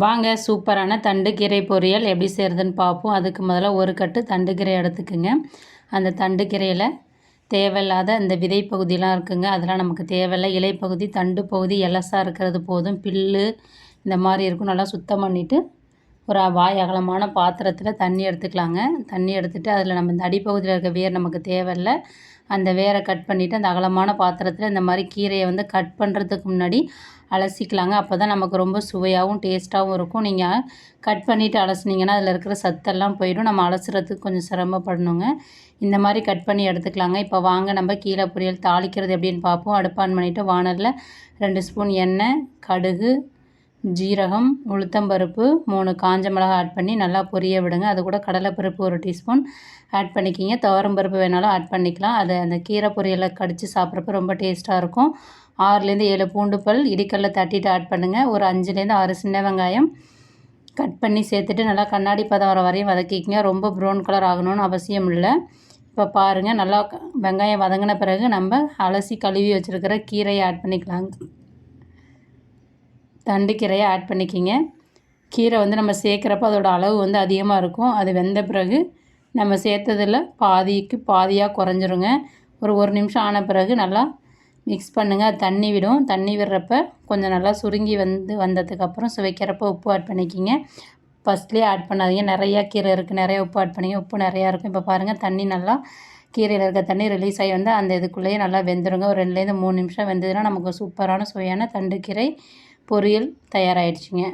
வாங்க சூப்பரான தண்டுக்கீரை பொரியல் எப்படி செய்கிறதுன்னு பார்ப்போம் அதுக்கு முதல்ல ஒரு கட்டு தண்டுக்கீரை எடுத்துக்குங்க. அந்த தண்டுக்கீரையில் தேவையில்லாத இந்த விதை பகுதியெலாம் இருக்குங்க. அதெல்லாம் நமக்கு தேவையில்லை. இலைப்பகுதி தண்டு பகுதி எலசாக இருக்கிறது போதும். பில்லு இந்த மாதிரி இருக்கும். நல்லா சுத்தம் பண்ணிவிட்டு ஒரு வாய் அகலமான பாத்திரத்தில் தண்ணி எடுத்துக்கலாங்க. தண்ணி எடுத்துகிட்டு அதில் நம்ம இந்த அடிப்பகுதியில் இருக்க வேர் நமக்கு தேவையில்லை. அந்த வேரை கட் பண்ணிவிட்டு அந்த அகலமான பாத்திரத்தில் இந்த மாதிரி கீரையை வந்து கட் பண்ணுறதுக்கு முன்னாடி அலசிக்கலாங்க. அப்போ தான் நமக்கு ரொம்ப சுவையாகவும் டேஸ்ட்டாகவும் இருக்கும். நீங்கள் கட் பண்ணிவிட்டு அலசினீங்கன்னா அதில் இருக்கிற சத்தெல்லாம் போயிடும். நம்ம அலசுறதுக்கு கொஞ்சம் சிரமப்படணுங்க. இந்த மாதிரி கட் பண்ணி எடுத்துக்கலாங்க. இப்போ வாங்க நம்ம கீழே பொரியல் தாளிக்கிறது எப்படின்னு பார்ப்போம். அடுப்பான் பண்ணிவிட்டு வானலில் ரெண்டு ஸ்பூன் எண்ணெய் கடுகு ஜீரகம் உளுத்தம்பருப்பு மூணு காஞ்ச மிளகா ஆட் பண்ணி நல்லா பொரிய விடுங்க. அது கூட கடலைப்பருப்பு ஒரு டீஸ்பூன் ஆட் பண்ணிக்கிங்க. துவரம்பருப்பு வேணாலும் ஆட் பண்ணிக்கலாம். அதை அந்த கீரை பொரியலை கடித்து சாப்பிட்றப்ப ரொம்ப டேஸ்ட்டாக இருக்கும். ஆறுலேருந்து ஏழு பூண்டு பல் இடிக்கல்ல தட்டிட்டு ஆட் பண்ணுங்கள் ஒரு அஞ்சுலேருந்து ஆறு சின்ன வெங்காயம் கட் பண்ணி சேர்த்துட்டு நல்லா கண்ணாடி பதம் வர வரையும் வதக்கிக்கிங்க. ரொம்ப ப்ரௌன் கலர் ஆகணும்னு அவசியம் இல்லை. இப்போ பாருங்கள் நல்லா வெங்காயம் வதங்கின பிறகு நம்ம அலசி கழுவி வச்சுருக்கிற கீரையை ஆட் பண்ணிக்கலாங்க. தண்டு கீரையை ஆட் பண்ணிக்கிங்க. கீரை வந்து நம்ம சேர்க்குறப்ப அதோடய அளவு வந்து அதிகமாக இருக்கும். அது வெந்த பிறகு நம்ம சேர்த்ததில் பாதிக்கு பாதியாக குறைஞ்சிருங்க. ஒரு ஒரு நிமிஷம் ஆன பிறகு நல்லா மிக்ஸ் பண்ணுங்கள் அது தண்ணி விடும். தண்ணி விடுறப்ப கொஞ்சம் நல்லா சுருங்கி வந்து வந்ததுக்கப்புறம் சுவைக்கிறப்ப உப்பு ஆட் பண்ணிக்கிங்க. ஃபஸ்ட்லேயே ஆட் பண்ணாதீங்க. நிறையா கீரை இருக்குது நிறைய உப்பு ஆட் பண்ணிங்க. உப்பு நிறையா இருக்கும். இப்போ பாருங்கள் தண்ணி நல்லா கீரையில் இருக்க தண்ணி ரிலீஸ் ஆகி வந்து அந்த இதுக்குள்ளேயே நல்லா வெந்துருங்க. ஒரு ரெண்டுலேருந்து மூணு நிமிஷம் வெந்ததுன்னா நமக்கு சூப்பரான சுவையான தண்டு கீரை பொரியல் தயாராகிடுச்சிங்க